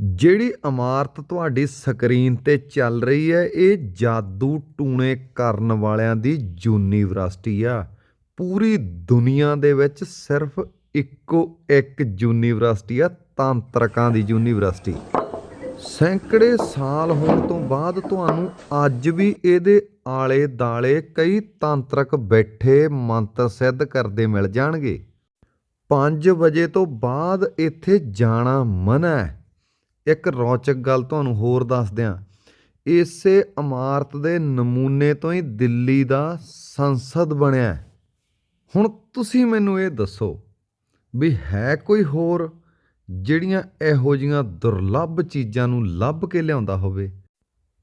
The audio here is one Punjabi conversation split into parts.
ਜਿਹੜੀ ਇਮਾਰਤ ਤੁਹਾਡੀ ਸਕਰੀਨ ਤੇ ਚੱਲ ਰਹੀ ਹੈ, ਇਹ ਜਾਦੂ ਟੂਣੇ ਕਰਨ ਵਾਲਿਆਂ ਦੀ ਯੂਨੀਵਰਸਿਟੀ ਆ। ਪੂਰੀ ਦੁਨੀਆ ਦੇ ਵਿੱਚ ਸਿਰਫ ਇੱਕੋ ਇੱਕ ਯੂਨੀਵਰਸਿਟੀ ਆ, ਤਾਂਤਰਕਾਂ ਦੀ ਯੂਨੀਵਰਸਿਟੀ। ਸੈਂਕੜੇ ਸਾਲ ਹੋਣ ਤੋਂ ਬਾਅਦ ਤੁਹਾਨੂੰ ਅੱਜ ਵੀ ਇਹਦੇ ਆਲੇ ਦਾਲੇ ਕਈ ਤਾਂਤਰਕ ਬੈਠੇ ਮੰਤਰ ਸਿੱਧ ਕਰਦੇ ਮਿਲ ਜਾਣਗੇ। 5 ਵਜੇ ਤੋਂ ਬਾਅਦ ਇੱਥੇ ਜਾਣਾ ਮਨ੍ਹਾ ਹੈ। ਇੱਕ ਰੌਚਕ ਗੱਲ ਤੁਹਾਨੂੰ ਹੋਰ ਦੱਸ ਦਿਆਂ। ਇਸੇ ਇਮਾਰਤ ਦੇ ਨਮੂਨੇ ਤੋਂ ਹੀ ਦਿੱਲੀ ਦਾ ਸੰਸਦ ਬਣਿਆ ਹੁਣ ਤੁਸੀਂ ਮੈਨੂੰ ਇਹ ਦੱਸੋ ਵੀ ਹੈ ਕੋਈ ਹੋਰ ਜਿਹੜੀਆਂ ਇਹੋ ਜੀਆਂ ਦੁਰਲੱਭ ਚੀਜ਼ਾਂ ਨੂੰ ਲੱਭ ਕੇ ਲਿਆਉਂਦਾ ਹੋਵੇ?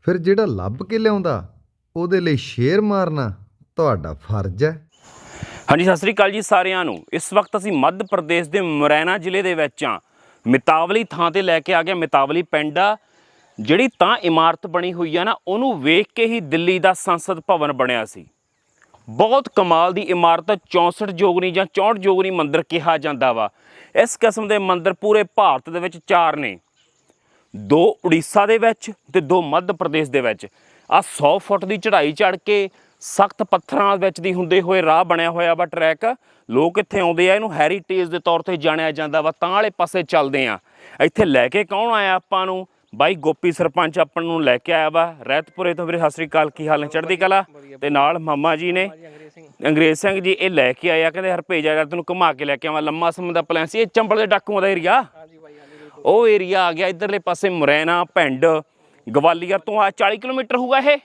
ਫਿਰ ਜਿਹੜਾ ਲੱਭ ਕੇ ਲਿਆਉਂਦਾ, ਉਹਦੇ ਲਈ ਸ਼ੇਰ ਮਾਰਨਾ ਤੁਹਾਡਾ ਫਰਜ਼ ਹੈ। ਹਾਂਜੀ, ਸਤਿ ਸ੍ਰੀ ਅਕਾਲ ਜੀ ਸਾਰਿਆਂ ਨੂੰ। ਇਸ ਵਕਤ ਅਸੀਂ ਮੱਧ ਪ੍ਰਦੇਸ਼ ਦੇ ਮੁਰੈਨਾ ਜ਼ਿਲ੍ਹੇ ਦੇ ਵਿੱਚ ਆ ਮਿਤਾਵਲੀ ਥਾਂ ਤੇ ਲੈ ਕੇ ਆ ਗਿਆ ਮਿਤਾਵਲੀ ਪਿੰਡ। ਆ ਜਿਹੜੀ ਤਾਂ ਇਮਾਰਤ ਬਣੀ ਹੋਈ ਆ ਨਾ, ਉਹਨੂੰ ਵੇਖ ਕੇ ਹੀ ਦਿੱਲੀ ਦਾ ਸੰਸਦ ਭਵਨ ਬਣਿਆ ਸੀ। ਬਹੁਤ ਕਮਾਲ ਦੀ ਇਮਾਰਤ 64 ਜੋਗਨੀ ਜਾਂ 64 ਜੋਗਨੀ ਮੰਦਿਰ ਕਿਹਾ ਜਾਂਦਾ ਵਾ। ਇਸ ਕਿਸਮ ਦੇ ਮੰਦਿਰ ਪੂਰੇ ਭਾਰਤ ਦੇ ਵਿੱਚ ਚਾਰ ਨੇ। ਦੋ ਉੜੀਸਾ ਦੇ ਵਿੱਚ ਤੇ ਦੋ ਮੱਧ ਪ੍ਰਦੇਸ਼ ਦੇ ਵਿੱਚ। ਆ 100 ਫੁੱਟ ਦੀ ਚੜ੍ਹਾਈ ਚੜ੍ਹ ਕੇ ਸਖਤ ਪੱਥਰਾਂ ਵਿੱਚ ਦੀ ਹੁੰਦੇ ਹੋਏ ਰਾਹ ਬਣਿਆ ਹੋਇਆ ਵਾ ਟਰੈਕ। ਲੋਕ ਇੱਥੇ ਆਉਂਦੇ ਆ ਇਹਨੂੰ ਹੈਰੀਟੇਜ ਦੇ ਤੌਰ ਤੇ ਜਾਣਿਆ ਜਾਂਦਾ ਵਾ ਤਾਂ ਵਾਲੇ ਪਾਸੇ ਚੱਲਦੇ ਆ। ਇੱਥੇ ਲੈ ਕੇ ਕੌਣ ਆਇਆ ਆਪਾਂ ਨੂੰ? ਬਾਈ ਗੋਪੀ ਸਰਪੰਚ ਆਪਾਂ ਨੂੰ ਲੈ ਕੇ ਆਇਆ ਵਾ ਰਹਿਤਪੁਰੇ ਤੋਂ ਵੀਰੇ ਸਤਿ ਸ੍ਰੀ ਅਕਾਲ ਕੀ ਹਾਲ ਨੇ? ਚੜ੍ਹਦੀ ਕਲਾ? ਤੇ ਨਾਲ ਮਾਮਾ ਜੀ ਨੇ। ਅੰਗਰੇਜ਼ ਸਿੰਘ ਜੀ ਇਹ ਲੈ ਕੇ ਆਇਆ ਕਹਿੰਦੇ ਹਰਪੇਜ ਆ ਤੈਨੂੰ ਘੁਮਾ ਕੇ ਲੈ ਕੇ ਆਵਾਂ ਲੰਮਾ ਸਮੇਂ ਦਾ ਪਲਾਨ ਸੀ ਇਹ ਚੰਬਲ ਦੇ ਡਾਕੂਆਂ ਦਾ ਏਰੀਆ ਉਹ ਏਰੀਆ ਆ ਗਿਆ ਇਧਰਲੇ ਪਾਸੇ ਮੁਰੈਨਾ ਪਿੰਡ ਗਵਾਲੀਅਰ ਤੋਂ ਆ 40 ਕਿਲੋਮੀਟਰ ਹੋਊਗਾ ਇਹ।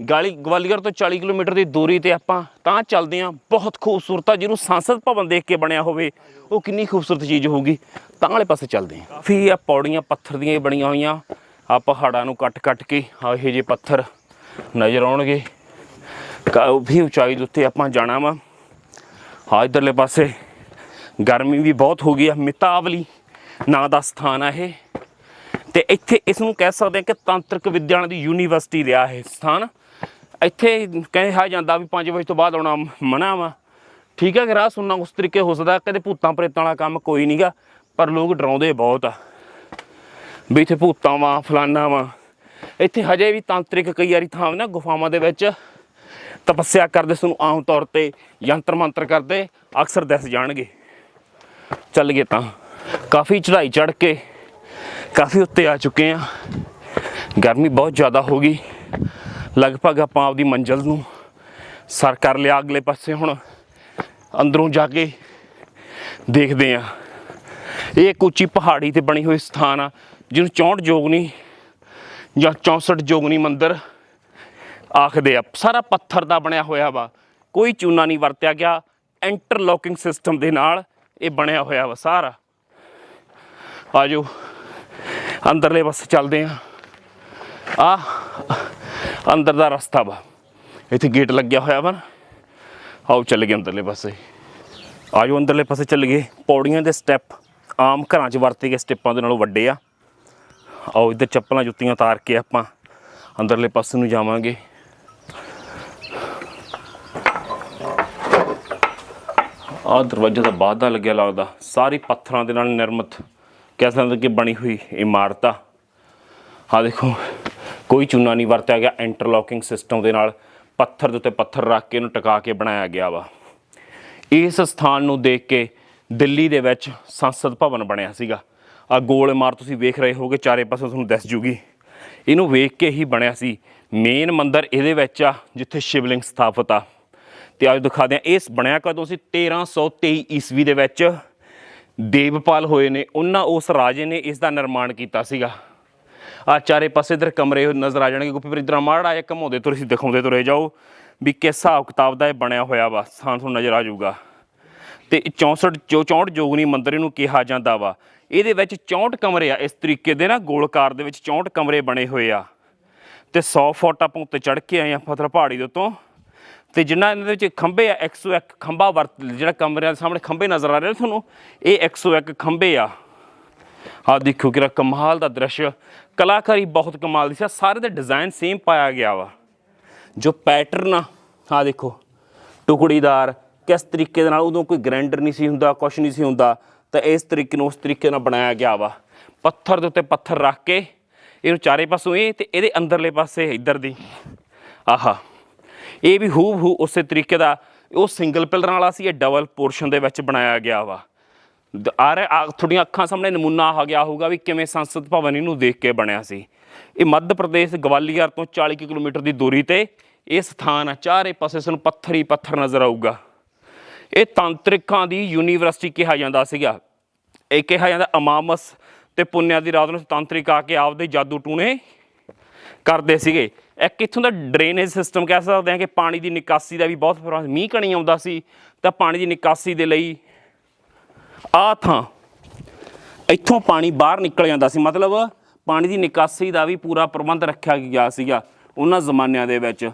ਗਾਲੀ ਗਵਾਲੀਅਰ ਤੋਂ 40 ਕਿਲੋਮੀਟਰ ਦੀ ਦੂਰੀ ਤੇ ਆਪਾਂ ਤਾਂ ਚੱਲਦੇ ਆਂ ਬਹੁਤ ਖੂਬਸੂਰਤ ਆ, ਜਿਹਨੂੰ ਸੰਸਦ ਭਵਨ ਦੇਖ ਕੇ ਬਣਿਆ ਹੋਵੇ, ਉਹ ਕਿੰਨੀ ਖੂਬਸੂਰਤ ਚੀਜ਼ ਹੋਊਗੀ। ਤਾਂ ਵਾਲੇ ਪਾਸੇ ਚੱਲਦੇ ਆਂ ਫੀ ਆ, ਪੌੜੀਆਂ, ਪੱਥਰ ਦੀਆਂ ਬਣੀਆਂ ਹੋਈਆਂ। ਆ ਪਹਾੜਾਂ ਨੂੰ ਕੱਟ ਕੱਟ ਕੇ ਆ ਇਹ ਜੇ ਪੱਥਰ ਨਜ਼ਰ ਆਉਣਗੇ। ਕਾਫੀ ਉਚਾਈ ਦੇ ਉੱਤੇ ਆਪਾਂ ਜਾਣਾ ਵਾ। ਹਾਂ ਇਧਰਲੇ ਪਾਸੇ ਗਰਮੀ ਵੀ ਬਹੁਤ ਹੋ ਗਈ ਆ, ਮਿਤਾਵਲੀ ਨਾਂ ਦਾ ਸਥਾਨ ਆ ਇਹ। ਤੇ ਇੱਥੇ ਇਸ ਨੂੰ ਕਹਿ ਸਕਦੇ ਹਾਂ ਕਿ ਤਾਂਤਰਿਕ ਵਿਦਿਆਨ ਦੀ ਯੂਨੀਵਰਸਿਟੀ ਰਿਹਾ ਇਹ ਸਥਾਨ। ਇੱਥੇ ਕਿਹਾ ਜਾਂਦਾ ਵੀ 5 ਵਜੇ ਤੋਂ ਬਾਅਦ ਆਉਣਾ ਮਨਾ ਵਾ। ਠੀਕ ਹੈ ਕਿ ਰਾਹ ਸੁਣਨਾ ਉਸ ਤਰੀਕੇ ਹੋ ਸਕਦਾ, ਕਦੇ ਭੂਤਾਂ ਪ੍ਰੇਤਾਂ ਵਾਲਾ ਕੰਮ ਕੋਈ ਨਹੀਂਗਾ ਪਰ ਲੋਕ ਡਰਾਉਂਦੇ ਬਹੁਤ ਆ। ਵੀ ਇੱਥੇ ਭੂਤਾਂ ਵਾ, ਫਲਾਨਾ ਵਾ। ਇੱਥੇ ਹਜੇ ਵੀ ਤਾਂਤਰਿਕ ਕਈ ਵਾਰੀ ਥਾਂ ਨਾ ਗੁਫਾਵਾਂ ਦੇ ਵਿੱਚ ਤਪੱਸਿਆ ਕਰਦੇ, ਸਾਨੂੰ ਆਮ ਤੌਰ ਤੇ ਯੰਤਰ ਮੰਤਰ ਕਰਦੇ, ਅਕਸਰ ਦਿਸ ਜਾਣਗੇ। ਚੱਲ ਗਏ ਤਾਂ। ਕਾਫੀ ਚੜ੍ਹਾਈ ਚੜ੍ਹ ਕੇ ਕਾਫੀ ਉੱਤੇ ਆ ਚੁੱਕੇ ਆ। ਗਰਮੀ ਬਹੁਤ ਜ਼ਿਆਦਾ ਹੋ ਗਈ। ਲਗਭਗ ਆਪਾਂ ਆਪਦੀ ਮੰਜ਼ਲ ਨੂੰ ਸਰ ਕਰ ਲਿਆ ਅਗਲੇ ਪਾਸੇ ਹੁਣ। ਅੰਦਰੋਂ ਜਾ ਕੇ ਦੇਖਦੇ ਆ ਇਹ ਇੱਕ ਉੱਚੀ ਪਹਾੜੀ ਤੇ ਬਣੀ ਹੋਈ ਸਥਾਨ ਆ, ਜਿਹਨੂੰ 64 ਜੋਗਨੀ ਜਾਂ 64 ਜੋਗਨੀ ਮੰਦਿਰ ਆਖਦੇ ਆ। ਸਾਰਾ ਪੱਥਰ ਦਾ ਬਣਿਆ ਹੋਇਆ ਵਾ। ਕੋਈ ਚੂਨਾ ਨਹੀਂ ਵਰਤਿਆ ਗਿਆ। ਇੰਟਰਲੋਕਿੰਗ ਸਿਸਟਮ ਦੇ ਨਾਲ ਇਹ ਬਣਿਆ ਹੋਇਆ ਵਾ ਸਾਰਾ। ਆਜੋ ਅੰਦਰਲੇ ਪਾਸੇ ਚੱਲਦੇ ਆ ਆ ਅੰਦਰ ਦਾ ਰਸਤਾ ਵਾ। ਇੱਥੇ ਗੇਟ ਲੱਗਿਆ ਹੋਇਆ ਵਾ ਨਾ। ਆਓ ਚੱਲ ਗਏ ਅੰਦਰਲੇ ਪਾਸੇ। ਆਜੋ ਅੰਦਰਲੇ ਪਾਸੇ ਚੱਲ ਗਏ ਪੌੜੀਆਂ ਦੇ ਸਟੈਪ ਆਮ ਘਰਾਂ 'ਚ ਵਰਤੇ ਗਏ ਸਟੈਪਾਂ ਦੇ ਨਾਲੋਂ ਵੱਡੇ ਆ। ਆਓ ਇੱਧਰ ਚੱਪਲਾਂ ਜੁੱਤੀਆਂ ਉਤਾਰ ਕੇ ਆਪਾਂ ਅੰਦਰਲੇ ਪਾਸੇ ਨੂੰ ਜਾਵਾਂਗੇ। ਆਹ ਦਰਵਾਜ਼ਾ ਤਾਂ ਬਾਅਦ ਦਾ ਲੱਗਿਆ ਲੱਗਦਾ। ਸਾਰੀ ਪੱਥਰਾਂ ਦੇ ਨਾਲ ਨਿਰਮਿਤ। ਕਹਿ ਸਕਦੇ ਕਿ ਬਣੀ ਹੋਈ ਇਮਾਰਤ ਆ। ਆਹ ਦੇਖੋ। ਕੋਈ ਚੂਨਾ ਨਹੀਂ ਵਰਤਿਆ ਗਿਆ ਇੰਟਰਲੋਕਿੰਗ ਸਿਸਟਮ ਦੇ ਨਾਲ ਪੱਥਰ ਦੇ ਉੱਤੇ ਪੱਥਰ ਰੱਖ ਕੇ ਇਹਨੂੰ ਟਿਕਾ ਕੇ ਬਣਾਇਆ ਗਿਆ ਵਾ। ਇਸ ਸਥਾਨ ਨੂੰ ਦੇਖ ਕੇ ਦਿੱਲੀ ਦੇ ਵਿੱਚ ਸੰਸਦ ਭਵਨ ਬਣਿਆ ਸੀਗਾ। ਆ ਗੋਲ ਇਮਾਰਤ ਤੁਸੀਂ ਵੇਖ ਰਹੇ ਹੋਗੇ, ਚਾਰੇ ਪਾਸੇ ਤੁਹਾਨੂੰ ਦਿਸ ਜੂਗੀ। ਇਹਨੂੰ ਵੇਖ ਕੇ ਹੀ ਬਣਿਆ ਸੀ। ਮੇਨ ਮੰਦਿਰ ਇਹਦੇ ਵਿੱਚ ਆ, ਜਿੱਥੇ ਸ਼ਿਵਲਿੰਗ ਸਥਾਪਿਤ ਆ। ਤੇ ਅੱਜ ਦਿਖਾ ਦਿਆਂ ਇਹ ਬਣਿਆ ਕਦੋਂ ਸੀ? 1323 ਈਸਵੀ ਦੇ ਵਿੱਚ ਦੇਵਪਾਲ ਹੋਏ ਨੇ। ਉਹਨਾਂ ਉਸ ਰਾਜੇ ਨੇ ਇਸ ਦਾ ਨਿਰਮਾਣ ਕੀਤਾ ਸੀਗਾ। ਆ ਚਾਰੇ ਪਾਸੇ ਇਧਰ ਕਮਰੇ ਨਜ਼ਰ ਆ ਜਾਣਗੇ। ਗੋਪੀ ਇਧਰ ਮਾੜਾ ਆਏ ਘਮਾਉਂਦੇ ਤੁਰੇ ਦਿਖਾਉਂਦੇ ਤੁਰੇ ਜਾਓ ਵੀ ਕਿਸ ਹਿਸਾਬ ਕਿਤਾਬ ਦਾ ਇਹ ਬਣਿਆ ਹੋਇਆ ਵਾ, ਸਥਾਨ ਤੁਹਾਨੂੰ ਨਜ਼ਰ ਆ ਜਾਊਗਾ। ਤੇ 64 ਜੋ 64 ਜੋਗਨੀ ਮੰਦਿਰ ਇਹਨੂੰ ਕਿਹਾ ਜਾਂਦਾ ਵਾ। ਇਹਦੇ ਵਿੱਚ 64 ਕਮਰੇ ਆ, ਇਸ ਤਰੀਕੇ ਦੇ ਨਾ ਗੋਲਕਾਰ ਦੇ ਵਿੱਚ 64 ਕਮਰੇ ਬਣੇ ਹੋਏ ਆ। ਤੇ 100 ਫੁੱਟ ਆਪਾਂ ਉੱਤੇ ਚੜ੍ਹ ਕੇ ਆਏ ਆ ਫਤਲ ਪਹਾੜੀ ਦੇ ਉੱਤੋਂ। ਤੇ ਜਿੰਨਾ ਇਹਨਾਂ ਦੇ ਵਿੱਚ ਖੰਭੇ ਆ 101 ਖੰਭਾ ਵਰਤ, ਜਿਹੜਾ ਕਮਰਿਆਂ ਦੇ ਸਾਹਮਣੇ ਖੰਭੇ ਨਜ਼ਰ ਆ ਰਹੇ ਨੇ ਤੁਹਾਨੂੰ, ਇਹ 101 ਖੰਭੇ ਆ। ਆ ਦੇਖੋ ਕਿਰਾ ਕਮਾਲ ਦਾ ਦ੍ਰਿਸ਼। ਕਲਾਕਾਰੀ ਬਹੁਤ ਕਮਾਲ ਦੀ ਸੀ। ਸਾਰੇ ਦੇ ਡਿਜ਼ਾਈਨ ਸੇਮ ਪਾਇਆ ਗਿਆ ਵਾ। ਜੋ ਪੈਟਰਨ ਆ, ਆਹ ਦੇਖੋ, ਟੁਕੜੀਦਾਰ, ਕਿਸ ਤਰੀਕੇ ਦੇ ਨਾਲ ਉਦੋਂ ਕੋਈ ਗ੍ਰੈਂਡਰ ਨਹੀਂ ਸੀ ਹੁੰਦਾ, ਕੁਛ ਨਹੀਂ ਸੀ ਹੁੰਦਾ, ਤਾਂ ਇਸ ਤਰੀਕੇ ਨੂੰ ਉਸ ਤਰੀਕੇ ਨਾਲ ਬਣਾਇਆ ਗਿਆ ਵਾ। ਪੱਥਰ ਦੇ ਉੱਤੇ ਪੱਥਰ ਰੱਖ ਕੇ ਇਹਨੂੰ ਚਾਰੇ ਪਾਸੋਂ ਇਹ ਤੇ ਇਹਦੇ ਅੰਦਰਲੇ ਪਾਸੇ ਇੱਧਰ ਦੀ। ਆਹਾ, ਇਹ ਵੀ ਹੂ ਹੂ ਉਸੇ ਤਰੀਕੇ ਦਾ, ਉਹ ਸਿੰਗਲ ਪਿਲਰਾਂ ਵਾਲਾ ਸੀ, ਇਹ ਡਬਲ ਪੋਰਸ਼ਨ ਦੇ ਵਿੱਚ ਬਣਾਇਆ ਗਿਆ ਵਾ। ਦ- ਆ ਰਿਹਾ ਆ ਤੁਹਾਡੀਆਂ ਅੱਖਾਂ ਸਾਹਮਣੇ ਨਮੂਨਾ ਆ ਗਿਆ ਹੋਊਗਾ ਵੀ ਕਿਵੇਂ ਸੰਸਦ ਭਵਨ ਇਹਨੂੰ ਦੇਖ ਕੇ ਬਣਿਆ ਸੀ। ਇਹ ਮੱਧ ਪ੍ਰਦੇਸ਼ ਗਵਾਲੀਅਰ ਤੋਂ 40 ਕੁ ਕਿਲੋਮੀਟਰ ਦੀ ਦੂਰੀ ਤੇ ਇਹ ਸਥਾਨ ਆ, ਚਾਰੇ ਪਾਸੇ ਸਾਨੂੰ ਪੱਥਰ ਹੀ ਪੱਥਰ ਨਜ਼ਰ ਆਊਗਾ। ਇਹ ਤਾਂਤਰਿਕਾਂ ਦੀ ਯੂਨੀਵਰਸਿਟੀ ਕਿਹਾ ਜਾਂਦਾ ਸੀਗਾ। ਇਹ ਕਿਹਾ ਜਾਂਦਾ ਅਮਾਮਸ ਤੇ ਪੁੰਨਿਆ ਦੀ ਰਾਤ ਨੂੰ ਤਾਂਤਰਿਕ ਆ ਕੇ ਆਪਦੇ ਜਾਦੂ ਟੂਣੇ ਕਰਦੇ ਸੀਗੇ। ਇੱਕ ਇੱਥੋਂ ਦਾ ਡਰੇਨੇਜ ਸਿਸਟਮ ਕਹਿ ਸਕਦੇ ਹਾਂ ਕਿ ਪਾਣੀ ਦੀ ਨਿਕਾਸੀ ਦਾ ਵੀ ਬਹੁਤ ਪ੍ਰਬੰਧ- ਮੀਂਹ ਕਣੀ ਆਉਂਦਾ ਸੀ ਤਾਂ ਪਾਣੀ ਦੀ ਨਿਕਾਸੀ ਦੇ ਲਈ ਆ ਥਾਂ। ਇੱਥੋਂ ਪਾਣੀ ਬਾਹਰ ਨਿਕਲ ਜਾਂਦਾ ਸੀ। ਮਤਲਬ ਪਾਣੀ ਦੀ ਨਿਕਾਸੀ ਦਾ ਵੀ ਪੂਰਾ ਪ੍ਰਬੰਧ ਰੱਖਿਆ ਗਿਆ ਸੀਗਾ ਉਹਨਾਂ ਜ਼ਮਾਨਿਆਂ ਦੇ ਵਿੱਚ।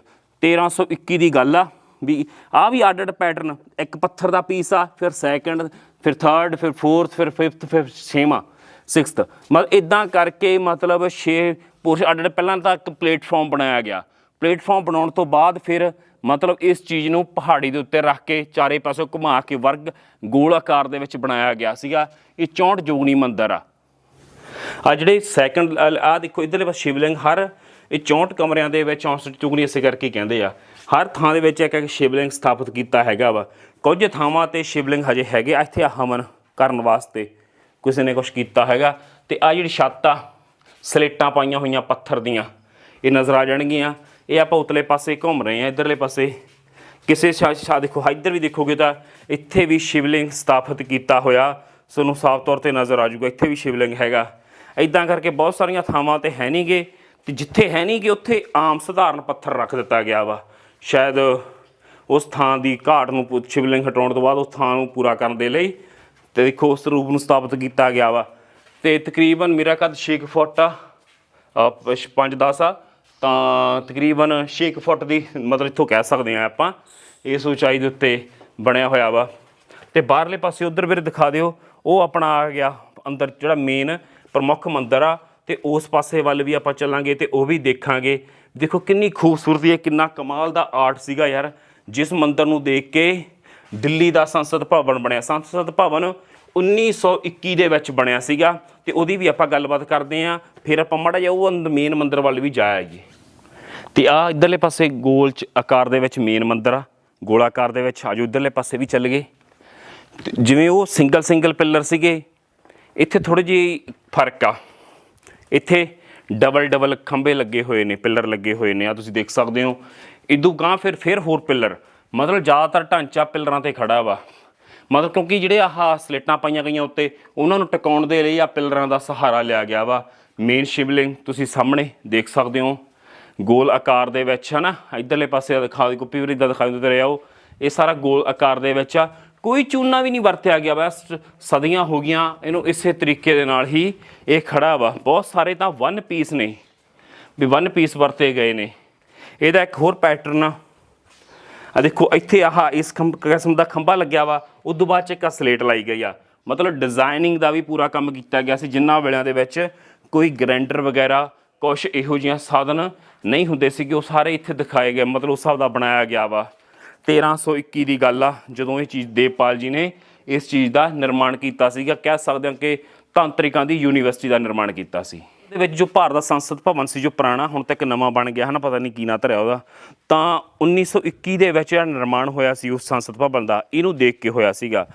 1321 ਦੀ ਗੱਲ ਆ ਵੀ ਆ ਵੀ ਆਡਡ ਪੈਟਰਨ ਇੱਕ ਪੱਥਰ ਦਾ ਪੀਸ ਆ, ਫਿਰ ਸੈਕੰਡ ਫਿਰ ਥਰਡ ਫਿਰ ਫੋਰਥ ਫਿਰ ਫਿਫਥ ਫਿਰ ਛੇਵਾਂ ਸਿਕਸਥ ਮਤਲਬ ਇਦਾਂ ਕਰਕੇ ਮਤਲਬ 6 ਪੋਰਸ਼ਨ ਆਡਡ ਪਹਿਲਾਂ ਤਾਂ ਇੱਕ ਪਲੇਟਫਾਰਮ ਬਣਾਇਆ ਗਿਆ। ਪਲੇਟਫਾਰਮ ਬਣਾਉਣ ਤੋਂ ਬਾਅਦ ਫਿਰ ਮਤਲਬ ਇਸ ਚੀਜ਼ ਨੂੰ ਪਹਾੜੀ ਦੇ ਉੱਤੇ ਰੱਖ ਕੇ, ਚਾਰੇ ਪਾਸੋਂ ਘੁਮਾ ਕੇ ਵਰਗ ਗੋਲ ਆਕਾਰ ਦੇ ਵਿੱਚ ਬਣਾਇਆ ਗਿਆ ਸੀਗਾ। ਇਹ 64 ਜੋਗਣੀ ਮੰਦਿਰ ਆ। ਆ ਜਿਹੜੇ ਸੈਕੰਡ ਆ ਦੇਖੋ, ਇਧਰਲੇ ਪਾਸੇ ਸ਼ਿਵਲਿੰਗ, ਹਰ ਇਹ 64 ਕਮਰਿਆਂ ਦੇ ਵਿੱਚ 64 ਚੁਗਣੀ ਇਸੇ ਕਰਕੇ ਕਹਿੰਦੇ ਆ। ਹਰ ਥਾਂ ਦੇ ਵਿੱਚ ਇੱਕ ਇੱਕ ਸ਼ਿਵਲਿੰਗ ਸਥਾਪਿਤ ਕੀਤਾ ਹੈਗਾ ਵਾ। ਕੁਝ ਥਾਵਾਂ ਤੇ ਸ਼ਿਵਲਿੰਗ ਹਜੇ ਹੈਗੇ ਆ, ਇੱਥੇ ਆ ਹਵਨ ਕਰਨ ਵਾਸਤੇ ਕਿਸੇ ਨੇ ਕੁਝ ਕੀਤਾ ਹੈਗਾ। ਤੇ ਆ ਜਿਹੜੀ ਛੱਤ ਆ, ਸਲੇਟਾਂ ਪਾਈਆਂ ਹੋਈਆਂ ਪੱਥਰ ਦੀਆਂ, ਇਹ ਨਜ਼ਰ ਆ ਜਾਣਗੀਆਂ। ਇਹ ਆਪਾਂ ਉਤਲੇ ਪਾਸੇ ਘੁੰਮ ਰਹੇ ਆ ਇਧਰਲੇ ਪਾਸੇ। ਕਿਸੇ ਸ਼ਾ ਦੇਖੋ ਇੱਧਰ ਵੀ ਦੇਖੋਗੇ ਤਾਂ ਇੱਥੇ ਵੀ ਸ਼ਿਵਲਿੰਗ ਸਥਾਪਿਤ ਕੀਤਾ ਹੋਇਆ। ਤੁਹਾਨੂੰ ਸਾਫ਼ ਤੌਰ ਤੇ ਨਜ਼ਰ ਆ ਜਾਊਗਾ, ਇੱਥੇ ਵੀ ਸ਼ਿਵਲਿੰਗ ਹੈਗਾ। ਇਦਾਂ ਕਰਕੇ ਬਹੁਤ ਸਾਰੀਆਂ ਥਾਵਾਂ ਤੇ ਹੈ ਨਹੀਂਗੇ, ਤੇ ਜਿੱਥੇ ਹੈ ਨਹੀਂਗੇ, ਉੱਥੇ ਆਮ ਸਧਾਰਨ ਪੱਥਰ ਰੱਖ ਦਿੱਤਾ ਗਿਆ ਵਾ। ਸ਼ਾਇਦ ਉਸ ਥਾਂ ਦੀ ਘਾਟ ਨੂੰ ਪੁ- ਸ਼ਿਵਲਿੰਗ ਹਟਾਉਣ ਤੋਂ ਬਾਅਦ ਉਸ ਥਾਂ ਨੂੰ ਪੂਰਾ ਕਰਨ ਦੇ ਲਈ ਤੇ ਦੇਖੋ, ਉਸ ਰੂਪ ਨੂੰ ਸਥਾਪਿਤ ਕੀਤਾ ਗਿਆ ਵਾ। ਤੇ ਤਕਰੀਬਨ ਮੇਰਾ ਕੱਦ 6 ਫੁੱਟ ਆ 5-10 ਆ। ਤਾਂ ਤਕਰੀਬਨ 6 ਫੁੱਟ ਦੀ ਮਤਲਬ ਇੱਥੋਂ ਕਹਿ ਸਕਦੇ ਆ ਆਪਾਂ। ਇਸ ਉਚਾਈ ਦੇ ਉੱਤੇ ਬਣਿਆ ਹੋਇਆ ਵਾ। ਤੇ ਬਾਹਰਲੇ ਪਾਸੇ ਉਧਰ ਵੀਰੇ ਦਿਖਾ ਦਿਓ। ਉਹ ਆਪਣਾ ਆ ਗਿਆ ਅੰਦਰ ਜਿਹੜਾ ਮੇਨ ਪ੍ਰਮੁੱਖ ਮੰਦਿਰ ਆ ਤੇ ਉਸ ਪਾਸੇ ਵੱਲ ਵੀ ਆਪਾਂ ਚੱਲਾਂਗੇ ਤੇ ਉਹ ਵੀ ਦੇਖਾਂਗੇ। ਦੇਖੋ ਕਿੰਨੀ ਖੂਬਸੂਰਤੀ ਹੈ ਕਿੰਨਾ ਕਮਾਲ ਦਾ ਆਰਟ ਸੀਗਾ ਯਾਰ। ਜਿਸ ਮੰਦਿਰ ਨੂੰ ਦੇਖ ਕੇ ਦਿੱਲੀ ਦਾ ਸੰਸਦ ਭਵਨ ਬਣਿਆ। ਸੰਸਦ ਭਵਨ 1921 ਦੇ ਵਿੱਚ ਬਣਿਆ ਸੀਗਾ। ਤੇ ਉਹਦੀ ਵੀ ਆਪਾਂ ਗੱਲਬਾਤ ਕਰਦੇ ਆਂ ਫਿਰ ਆਪਾਂ ਮਾੜਾ ਜਿਹਾ ਉਹ ਮੇਨ ਮੰਦਿਰ ਵੱਲ ਵੀ ਜਾਇਆ ਜੀ। ਤੇ ਆ ਇਧਰਲੇ ਪਾਸੇ ਗੋਲ ਆਕਾਰ ਦੇ ਵਿੱਚ ਮੇਨ ਮੰਦਿਰ ਆ, ਗੋਲਾਕਾਰ ਦੇ ਵਿੱਚ ਆਜੋ ਇਧਰਲੇ ਪਾਸੇ ਵੀ ਚੱਲ ਗਏ। ਤੇ ਜਿਵੇਂ ਉਹ ਸਿੰਗਲ ਸਿੰਗਲ ਪਿੱਲਰ ਸੀਗੇ, ਇੱਥੇ ਥੋੜੀ ਜਿਹੀ ਫ਼ਰਕ ਆ। ਇੱਥੇ ਡਬਲ ਡਬਲ ਖੰਭੇ ਲੱਗੇ ਹੋਏ ਨੇ ਪਿੱਲਰ ਲੱਗੇ ਹੋਏ ਨੇ, ਆ ਤੁਸੀਂ ਦੇਖ ਸਕਦੇ ਹੋ। ਇਦੋਂ ਗਾਂ ਫਿਰ ਫਿਰ ਹੋਰ ਪਿੱਲਰ ਮਤਲਬ ਜ਼ਿਆਦਾਤਰ ਢਾਂਚਾ ਪਿੱਲਰਾਂ ਤੇ ਖੜਾ ਵਾ। ਮਤਲਬ ਕਿਉਂਕਿ ਜਿਹੜੇ ਆਹ ਸਲੇਟਾਂ ਪਾਈਆਂ ਗਈਆਂ ਉੱਤੇ, ਉਹਨਾਂ ਨੂੰ ਟਿਕਾਉਣ ਦੇ ਲਈ ਆ ਪਿੱਲਰਾਂ ਦਾ ਸਹਾਰਾ ਲਿਆ ਗਿਆ ਵਾ। ਮੇਨ ਸ਼ਿਵਲਿੰਗ ਤੁਸੀਂ ਸਾਹਮਣੇ ਦੇਖ ਸਕਦੇ ਹੋ। ਗੋਲ ਆਕਾਰ ਦੇ ਵਿੱਚ ਹੈ ਨਾ ਇਧਰਲੇ ਪਾਸੇ ਦਿਖਾ ਦੇ ਕੋਪੀ ਵਰੀ ਦਾ ਦਿਖਾ ਦਿੰਦੇ ਰਹੇ ਉਹ, ਇਹ ਸਾਰਾ ਗੋਲ ਆਕਾਰ ਦੇ ਵਿੱਚ ਆ। ਕੋਈ ਚੂਨਾ ਵੀ ਨਹੀਂ ਵਰਤਿਆ ਗਿਆ, ਬਸ ਸਦੀਆਂ ਹੋ ਗਈਆਂ, ਇਹਨੂੰ ਇਸੇ ਤਰੀਕੇ ਦੇ ਨਾਲ ਹੀ ਇਹ ਖੜਾ ਵਾ। ਬਹੁਤ ਸਾਰੇ ਤਾਂ ਵਨ ਪੀਸ ਨੇ, ਵੀ ਵਨ ਪੀਸ ਵਰਤੇ ਗਏ ਨੇ। ਇਹਦਾ ਇੱਕ ਹੋਰ ਪੈਟਰਨ ਆ। ਆ ਦੇਖੋ, ਇੱਥੇ ਆਹ ਇਸ ਖੰਭ, ਕਿਸਮ ਦਾ ਖੰਭਾ ਲੱਗਿਆ ਵਾ ਉਸ ਤੋਂ ਬਾਅਦ ਚ ਇੱਕ ਸਲੇਟ ਲਾਈ ਗਈ ਆ। ਮਤਲਬ ਡਿਜ਼ਾਈਨਿੰਗ ਦਾ ਵੀ ਪੂਰਾ ਕੰਮ ਕੀਤਾ ਗਿਆ ਸੀ, ਜਿੰਨਾ ਵੇਲਿਆਂ ਦੇ ਵਿੱਚ ਕੋਈ ਗ੍ਰੈਂਡਰ ਵਗੈਰਾ ਕੁਝ ਇਹੋ ਜਿਹੀਆਂ ਸਾਧਨ ਨਹੀਂ ਹੁੰਦੇ ਸੀਗੇ, ਉਹ ਸਾਰੇ ਇੱਥੇ ਦਿਖਾਏ ਗਏ। ਮਤਲਬ ਉਸ ਹਿਸਾਬ ਦਾ ਬਣਾਇਆ ਗਿਆ ਵਾ। 1321 ਦੀ ਗੱਲ ਆ, ਜਦੋਂ ਇਹ ਚੀਜ਼ ਦੇਵਪਾਲ ਜੀ ਨੇ ਇਸ ਚੀਜ਼ ਦਾ ਨਿਰਮਾਣ ਕੀਤਾ ਸੀਗਾ, ਕਹਿ ਸਕਦੇ ਹਾਂ ਕਿ ਤਾਂਤਰਿਕਾਂ ਦੀ ਯੂਨੀਵਰਸਿਟੀ ਦਾ ਨਿਰਮਾਣ ਕੀਤਾ ਸੀ। ਦੇ ਵਿੱਚ ਜੋ ਭਾਰਤ ਦਾ ਸੰਸਦ ਭਵਨ ਸੀ, ਜੋ ਪੁਰਾਣਾ, ਹੁਣ ਤੱਕ ਨਵਾਂ ਬਣ ਗਿਆ, ਹਨਾ, ਪਤਾ ਨਹੀਂ ਕੀ ਨਾ ਧਰਿਆ ਉਹਦਾ। ਤਾਂ 1921 ਦੇ ਵਿੱਚ ਜਿਹੜਾ ਨਿਰਮਾਣ ਹੋਇਆ ਸੀ, ਉਸ ਸੰਸਦ ਭਵਨ ਦਾ, ਇਹਨੂੰ ਦੇਖ ਕੇ ਹੋਇਆ ਸੀਗਾ।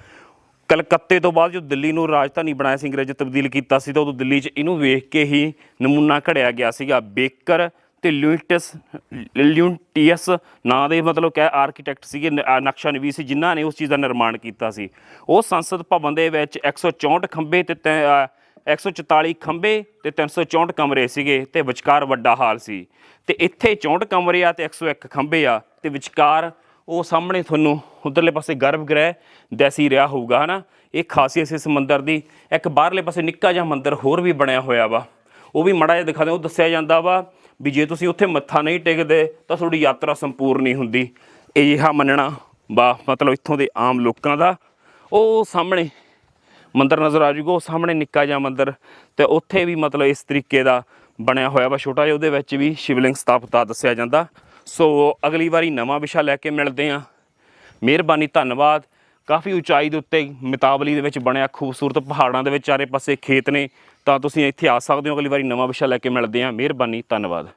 ਕਲਕੱਤੇ ਤੋਂ ਬਾਅਦ ਜੋ ਦਿੱਲੀ ਨੂੰ ਰਾਜਧਾਨੀ ਬਣਾਇਆ ਸੀ, ਅੰਗਰੇਜ਼ ਤਬਦੀਲ ਕੀਤਾ ਸੀ, ਤਾਂ ਉਦੋਂ ਦਿੱਲੀ 'ਚ ਇਹਨੂੰ ਵੇਖ ਕੇ ਹੀ ਨਮੂਨਾ ਘੜਿਆ ਗਿਆ ਸੀਗਾ। ਬੇਕਰ ਤੇ ਲਿਊਟਸ ਲਿਊਟੀਅਸ ਨਾਂ ਦੇ ਮਤਲਬ ਕਿ ਆਰਕੀਟੈਕਟ ਸੀਗੇ ਨਕਸ਼ਾ ਨਵੀਸ ਸੀ, ਜਿਨ੍ਹਾਂ ਨੇ ਉਸ ਚੀਜ਼ ਦਾ ਨਿਰਮਾਣ ਕੀਤਾ ਸੀ। ਉਹ ਸੰਸਦ ਭਵਨ ਦੇ ਵਿੱਚ 164 ਖੰਭੇ ਤੇ ਤੈ- ਅਹ 144 ਖੰਭੇ ਤੇ 364 ਕਮਰੇ ਸੀਗੇ ਤੇ ਵਿਚਕਾਰ ਵੱਡਾ ਹਾਲ ਸੀ। ਤੇ ਇੱਥੇ 64 ਕਮਰੇ ਆ ਤੇ 101 ਖੰਭੇ ਆ ਤੇ ਵਿਚਕਾਰ ਉਹ ਸਾਹਮਣੇ ਤੁਹਾਨੂੰ ਉਧਰਲੇ ਪਾਸੇ ਗਰਭ ਗ੍ਰਹਿ ਦੈਸੀ ਰਿਹਾ ਹੋਊਗਾ, ਹਨਾ? ਇਹ ਖਾਸੀਅਤ ਇਸ ਮੰਦਿਰ ਦੀ। ਇੱਕ ਬਾਹਰਲੇ ਪਾਸੇ ਨਿੱਕਾ ਜਿਹਾ ਮੰਦਿਰ ਹੋਰ ਵੀ ਬਣਿਆ ਹੋਇਆ ਵਾ। ਉਹ ਵੀ ਮੜਾ ਜਿਹਾ ਦਿਖਾ ਦਿਓ, ਉਹ ਦੱਸਿਆ ਜਾਂਦਾ ਵਾ ਵੀ ਜੇ ਤੁਸੀਂ ਉੱਥੇ ਮੱਥਾ ਨਹੀਂ ਟੇਕਦੇ, ਤਾਂ ਤੁਹਾਡੀ ਯਾਤਰਾ ਸੰਪੂਰਨ ਨਹੀਂ ਹੁੰਦੀ। ਇਹ ਮੰਨਣਾ ਬਾ ਮਤਲਬ ਇੱਥੋਂ ਦੇ ਆਮ ਲੋਕਾਂ ਦਾ। ਉਹ ਸਾਹਮਣੇ ਮੰਦਰ ਨਜ਼ਰ ਆ ਜੂਗਾ ਉਹ ਸਾਹਮਣੇ ਨਿੱਕਾ ਜਿਹਾ ਮੰਦਰ ਤੇ ਉੱਥੇ ਵੀ ਮਤਲਬ ਇਸ ਤਰੀਕੇ ਦਾ ਬਣਿਆ ਹੋਇਆ ਵਾ ਛੋਟਾ ਜਿਹਾ, ਉਹਦੇ ਵਿੱਚ ਵੀ ਸ਼ਿਵਲਿੰਗ ਸਥਾਪਿਤ ਦੱਸਿਆ ਜਾਂਦਾ। ਸੋ ਅਗਲੀ ਵਾਰੀ ਨਵਾਂ ਵਿਸ਼ਾ ਲੈ ਕੇ ਮਿਲਦੇ ਆਂ ਮਿਹਰਬਾਨੀ, ਧੰਨਵਾਦ। ਕਾਫੀ ਉਚਾਈ ਦੇ ਉੱਤੇ ਮਿਤਾਬਲੀ ਦੇ ਵਿੱਚ ਬਣਿਆ ਖੂਬਸੂਰਤ ਪਹਾੜਾਂ ਦੇ ਵਿੱਚ ਚਾਰੇ ਪਾਸੇ ਖੇਤ ਨੇ, ਤਾਂ ਤੁਸੀਂ ਇੱਥੇ ਆ ਸਕਦੇ ਹੋ। ਅਗਲੀ ਵਾਰੀ ਨਵਾਂ ਵਿਸ਼ਾ ਲੈ ਕੇ ਮਿਲਦੇ ਹਾਂ। ਮਿਹਰਬਾਨੀ, ਧੰਨਵਾਦ।